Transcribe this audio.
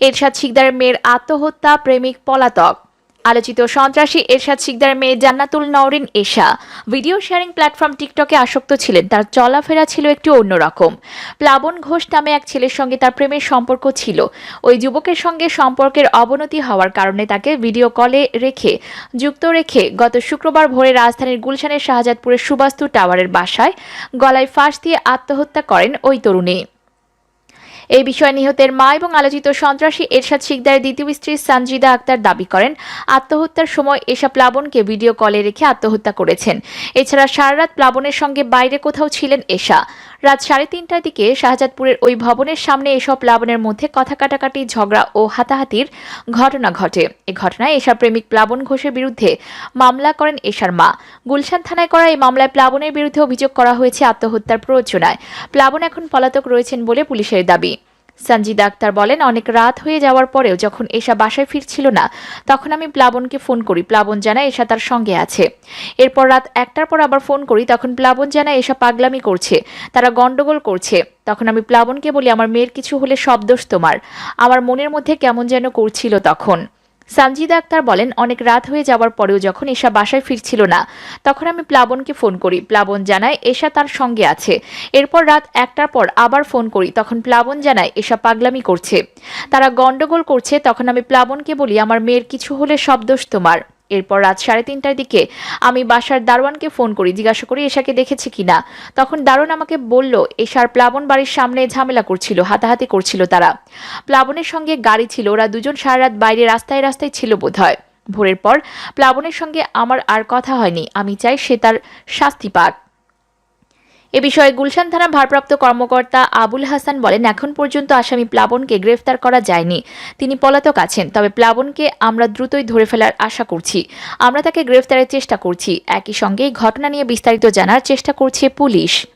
এরশাদ শিকদারের মেয়ের আত্মহত্যা, প্রেমিক পলাতক। আলোচিত সন্ত্রাসী এরশাদ শিকদারের মেয়ে Jannatul Nowrin Esha. Video sharing platform টিকটকে আসক্ত ছিলেন, তার চলাফেরা ছিল একটু অন্যরকম প্লাবন ঘোষ নামে এক ছেলের সঙ্গে তার প্রেমের সম্পর্ক ছিল। ওই যুবকের সঙ্গে সম্পর্কের অবনতি হওয়ার কারণে তাকে ভিডিও কলে রেখে, যুক্ত রেখে গত শুক্রবার ভোরে রাজধানীর গুলশানের শাহজাদপুরের সুবাস্তু টাওয়ারের বাসায় গলায় ফাঁস দিয়ে আত্মহত্যা করেন ওই তরুণী। এই বিষয়ে নিহতের মা এবং আলোচিত সন্ত্রাসী এরশাদ শিকদারের দ্বিতীয় স্ত্রী সানজিদা আক্তার দাবি করেন, আত্মহত্যার সময় এসা প্লাবনকে ভিডিও কলে রেখে আত্মহত্যা করেছেন। এছাড়া সারারাত প্লাবনের সঙ্গে বাইরে কোথাও ছিলেন এশা। রাত সাড়ে তিনটার দিকে শাহজাদপুরের ওই ভবনের সামনে এসব প্লাবনের মধ্যে কথা কাটাকাটি, ঝগড়া ও হাতাহাতির ঘটনা ঘটে। এ ঘটনায় এশা প্রেমিক প্লাবন ঘোষের বিরুদ্ধে মামলা করেন এশার মা। গুলশান থানায় করা এই মামলায় প্লাবনের বিরুদ্ধে অভিযোগ করা হয়েছে আত্মহত্যার প্ররোচনায়। প্লাবন এখন পলাতক রয়েছেন বলে পুলিশের দাবি। সঞ্জিদা আক্তার বলেন, অনেক রাত হয়ে যাওয়ার পরেও যখন এশা বাসায় ফিরছিল না, তখন আমি প্লাবনকে ফোন করি। প্লাবন জানায় এশা তার সঙ্গে আছে। এরপর রাত একটার পর আবার ফোন করি, তখন প্লাবন জানায় এশা পাগলামি করছে, তারা গন্ডগোল করছে। তখন আমি প্লাবনকে বলি, আমার মেয়ের কিছু হলে সব দোষ তোমার। আমার মনের মধ্যে কেমন যেন করছিল তখন। সঞ্জিদা আক্তার বলেন, অনেক রাত হয়ে যাওয়ার পরেও যখন এশা বাসায় ফিরছিল না, তখন আমি প্লাবনকে ফোন করি। প্লাবন জানায় এশা তার সঙ্গে আছে। এরপর রাত একটার পর আবার ফোন করি, তখন প্লাবন জানায় এসা পাগলামি করছে। তারা গন্ডগোল করছে, তখন আমি প্লাবনকে বলি, আমার মেয়ের কিছু হলে সব দোষ তোমার। এরপর রাত সাড়ে তিনটার দিকে আমি বাসার দারোয়ানকে ফোন করি, জিজ্ঞাসা করি, এশাকে দেখেছে কিনা তখন দারোয়ান আমাকে বলল, এশার প্লাবন বাড়ির সামনে ঝামেলা করছিল, হাতাহাতি করছিল তারা। প্লাবনের সঙ্গে গাড়ি ছিল, ওরা দুজন সারা রাত বাইরে রাস্তায় রাস্তায় ছিল বোধহয়। ভোরের পর প্লাবনের সঙ্গে আমার আর কথা হয়নি, আমি চাই সে তার শাস্তি পাক। এ বিষয়ে গুলশান থানার ভারপ্রাপ্ত কর্মকর্তা আবুল হাসান বলেন, এখন পর্যন্ত আসামি প্লাবনকে গ্রেফতার করা যায়নি। তিনি পলাতক আছেন, তবে প্লাবনকে আমরা দ্রুতই ধরে ফেলার আশা করছি। আমরা তাকে গ্রেফতারের চেষ্টা করছি। একই সঙ্গে ঘটনা নিয়ে বিস্তারিত জানার চেষ্টা করছে পুলিশ।